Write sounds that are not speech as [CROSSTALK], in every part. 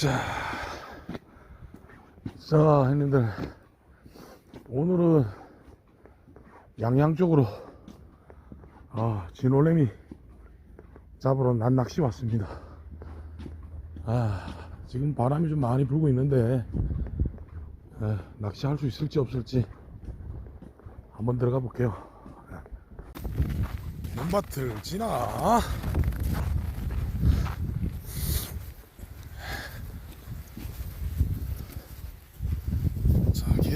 자, 자, 형님들. 오늘은 양양 쪽으로, 아, 진올래미 잡으러 난 낚시 왔습니다. 아, 지금 바람이 좀 많이 불고 있는데, 예, 낚시할 수 있을지 없을지 한번 들어가 볼게요. 예. 논밭을 지나.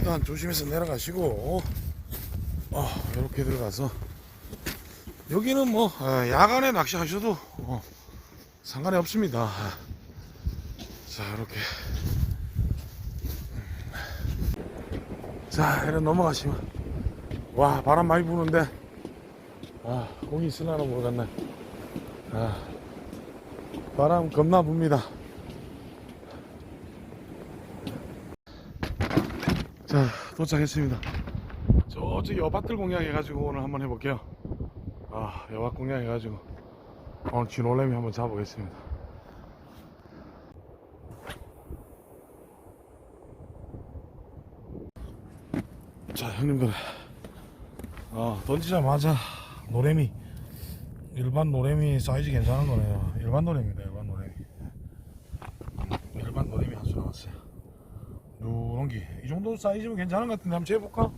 자, 계단 조심해서 내려가시고, 어, 이렇게 들어가서, 여기는 뭐, 어, 야간에 낚시하셔도, 어, 상관이 없습니다. 자, 이렇게. 자, 이래 넘어가시면, 와, 바람 많이 부는데, 아, 공이 있으려나 모르겠네. 아, 바람 겁나 붑니다. 자 도착했습니다. 저쪽 여밭들 공략 해가지고 오늘 한번 해볼게요. 아 여밭 공략 해가지고 오늘 쥐놀래미 한번 잡아보겠습니다. 자 형님들. 아 던지자마자 노래미. 일반 노래미 사이즈 괜찮은 거네요. 일반 노래미입니다 일반 노래미 일반 노래미 한 수 나왔어요 누런기 이 정도 사이즈면 괜찮은 것 같은데 한번 재볼까?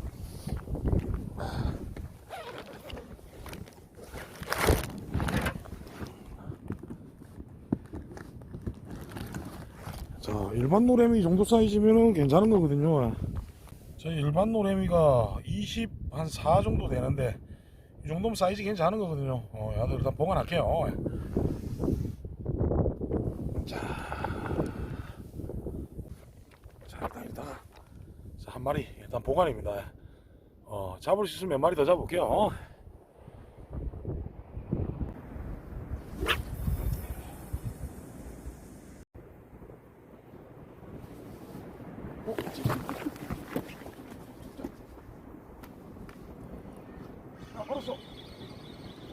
자 일반 노래미 이 정도 사이즈면은 괜찮은 거거든요. 저 일반 노래미가 20한 4 정도 되는데 이 정도면 사이즈 괜찮은 거거든요. 어, 야들 일단 보관할게요 자 자 일단 일단 자, 한 마리 일단 보관입니다. 어 잡을 수 있으면 몇 마리 더 잡을게요. 어. 어, 아, 걸었어.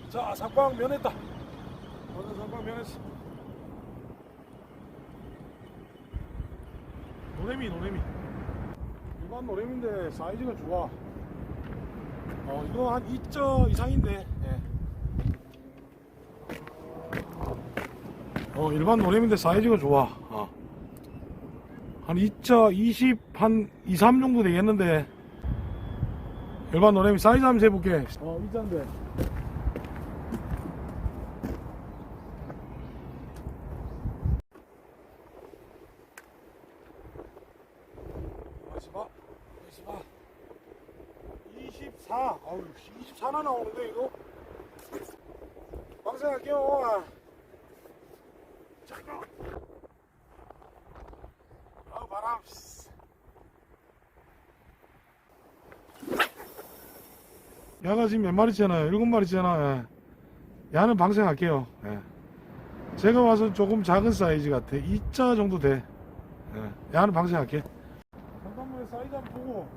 자, 상방 면했다. 오늘 상방 면했어. 노래미, 노래미. 일반 노래미인데 사이즈가 좋아. 어, 이거 한 2점 이상인데. 예. 어, 일반 노래미인데 사이즈가 좋아. 어. 한 2점 20, 한 2, 3 정도 되겠는데. 일반 노래미 사이즈 한번 재볼게. 어, 2점인데. 다시 봐. 다시 봐. 24. 아우, 24나 나오는데, 이거? 방생할게요. 잠깐. 아, 바람. 야가 지금 몇 마리잖아요? 일곱 마리잖아. 예. 야는 방생할게요. 예. 제가 와서 조금 작은 사이즈 같아. 2자 정도 돼. 예. 야는 방생할게. 잠깐만 사이즈 한번 보고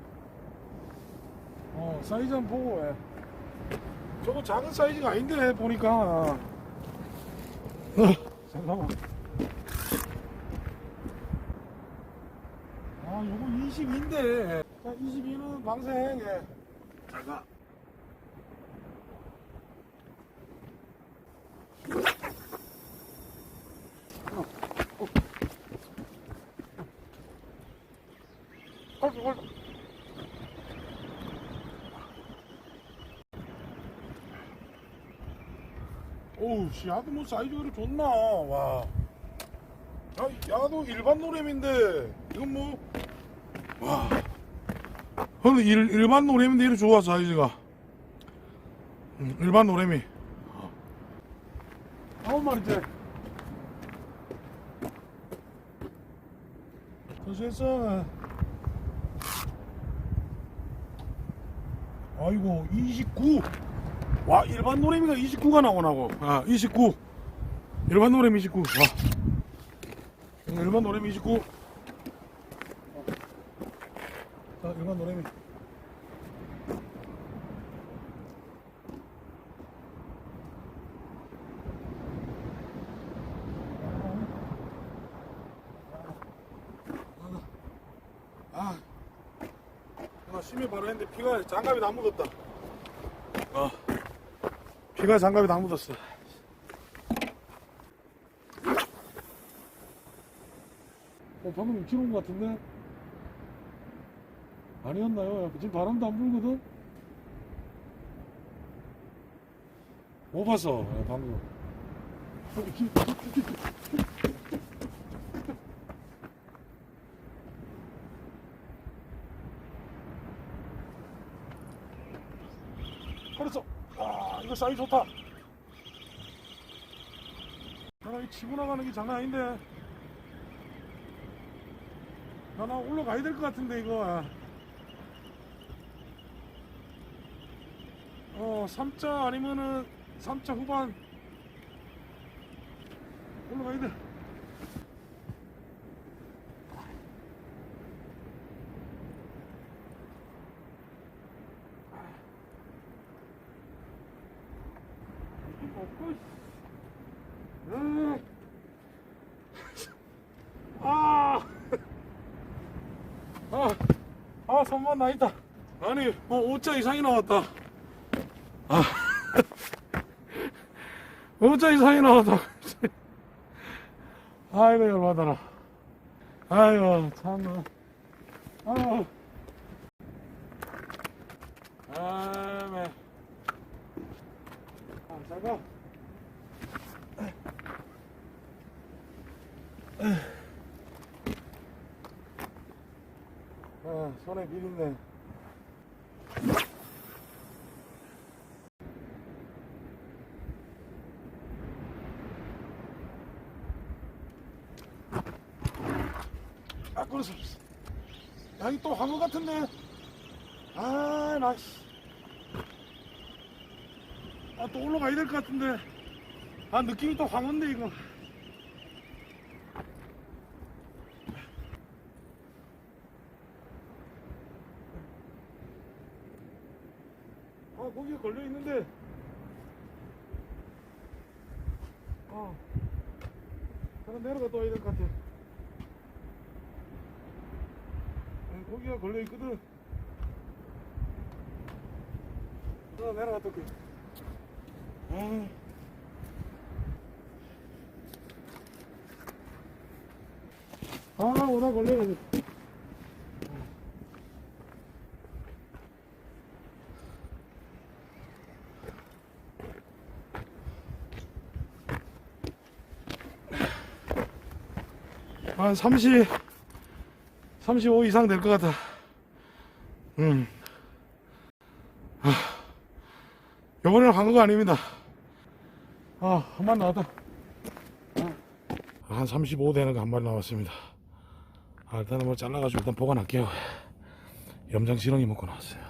어 사이즈 한번 보고 해. 저거 작은 사이즈가 아닌데 보니까. 어, 잠깐만. 아 요거 22인데. 자 22는 방생. 예. 잘가 오우, 씨, 야도 뭐 사이즈가 좋나, 와. 야, 야도 일반 노래미인데, 이건 뭐, 와. 근데 일, 일반 노래미인데 이렇게 좋아, 사이즈가. 음, 일반 노래미. 아홉 마리째. 됐어. 아이고 29. 와 일반 노래미가 29가 나오나고. 아 29 일반 노래미 29 와. 일반 노래미 29자 일반 노래미. 아, 나 심해 바로 했는데 피가 장갑이 다 묻었다. 어. 비가 장갑이 다 묻었어. 어, 방금 육지 온것 같은데? 아니었나요? 지금 바람도 안 불거든? 못 봤어, 예, 방금. 어, 기- 기- 기- 기- 그래서, 아, 이거 사이즈 좋다. 야, 이 치고 나가는 게 장난 아닌데. 야, 나 올라가야 될 것 같은데, 이거. 어, 3자 아니면은 3자 후반 올라가야 돼. 없고, 씨. 으. 아, 아, 아, 손만 나 있다. 아니, 뭐 5자 이상이 나왔다. 아, [LAUGHS] 5자 이상이 나왔다. [LAUGHS] 아이고, 열받아라. 아이고. 아유. 아, 매. 아, 잘 가. 아, 손에 비린내. 아, 그래서. 야, 이 또 황후 같은데. 아, 나, 씨. 아, 또 올라가야 될 것 같은데. 아, 느낌이 또 황혼데, 이거. 아, 거기에 걸려 있는데. 어. 하나 내려갔다 와야 될 것 같아. 네, 거기가 걸려 있거든. 하나 내려갔다 올게. 아. 아, 오다 걸려가지고. 한 30, 35 이상 될 것 같아. 음. 아, 요번에는 한거가 아닙니다. 아, 한 마리 나왔다. 한 35 되는 거 한 마리 나왔습니다. 아, 일단은 뭐 잘라가지고 일단 보관할게요. 염장 지렁이 먹고 나왔어요.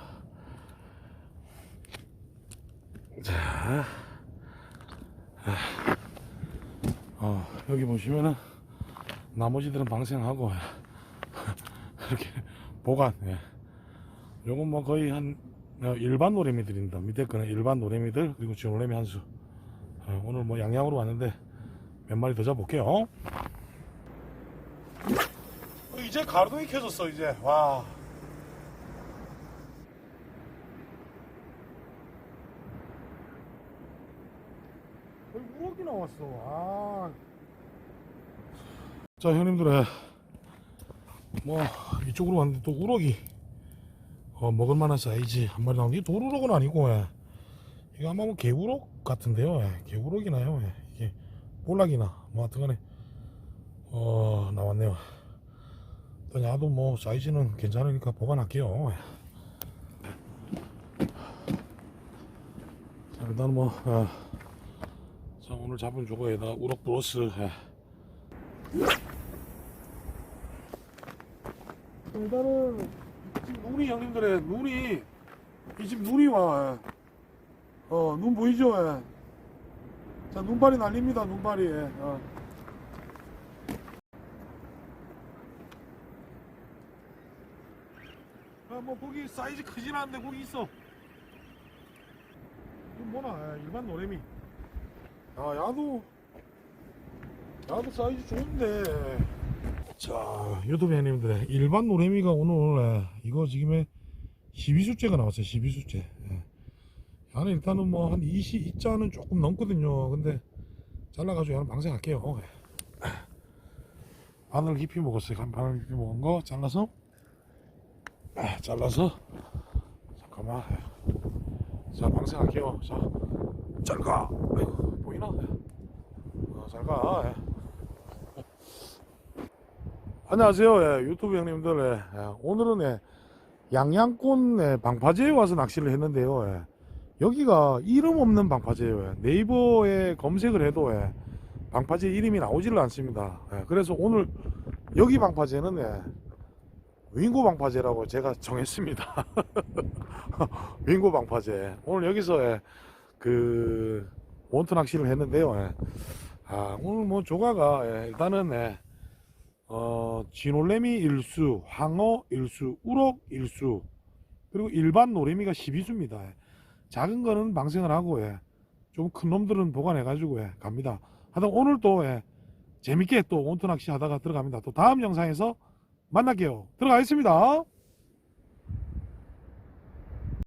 자, 아, 어, 여기 보시면은 나머지들은 방생하고 [LAUGHS] 이렇게 보관. 예. 요건 뭐 거의 한 어, 일반 노래미들입니다. 밑에 거는 일반 노래미들 그리고 지금 노래미 한 수. 어, 오늘 뭐 양양으로 왔는데 몇 마리 더 잡볼게요. 어, 이제 가로등이 켜졌어 이제. 와. 우럭이 나왔어. 아. 자 형님들 뭐 이쪽으로 왔는데 또 우럭이 어, 먹을 만한 사이즈 한 마리 나오는데 도루럭은 아니고 예. 이거 아마 뭐 개우럭 같은데요 예. 개우럭이나요 예. 이게 볼락이나 뭐 하여튼간에 어 나왔네요 일단 야도 뭐 사이즈는 괜찮으니까 보관할게요 예. 자 일단 뭐 어, 자 오늘 잡은 조거에다가 우럭 플러스 예. 일단은 눈이 형님들의 눈이 이 집 눈이 와. 어, 눈 보이죠? 예. 자, 눈발이 날립니다. 눈발이. 예. 어. 아, 뭐 거기 사이즈 크진 않은데 거기 있어. 이건 뭐나 예, 일반 노래미. 아, 야도 야도 사이즈 좋은데. 자, 유튜브 형님들 일반 노래미가 오늘 예, 이거 지금에 12수째가 나왔어요 12수째. 예. 야는 일단은 뭐 한 20, 2자는 조금 넘거든요. 근데 잘라가지고 야는 방생할게요. 예. 바늘 깊이 먹었어요. 간 바늘 깊이 먹은 거 잘라서. 아, 잘라서. 잠깐만. 예. 자 방생할게요. 자 잘가. 보이나? 어, 잘가. 예. 안녕하세요 예, 유튜브 형님들 예, 예, 오늘은 예, 양양권 예, 방파제에 와서 낚시를 했는데요 예. 여기가 이름 없는 방파제예요 예. 네이버에 검색을 해도 예, 방파제 이름이 나오지를 않습니다 예, 그래서 오늘 여기 방파제는 예, 윙고 방파제라고 제가 [LAUGHS] 정했습니다 [LAUGHS] 윙고 방파제 오늘 여기서 예, 그 원투 낚시를 했는데요 예. 아, 오늘 뭐 조가가 예, 일단은 예, 어, 진올래미 일수, 황어 일수, 우럭 일수, 그리고 일반 노래미가 12수입니다. 작은 거는 방생을 하고, 예. 좀큰 놈들은 보관해 가지고, 예, 갑니다. 하여튼 오늘 또, 예, 재밌게 또 온토 낚시 하다가 들어갑니다. 또 다음 영상에서 만날게요. 들어가겠습니다.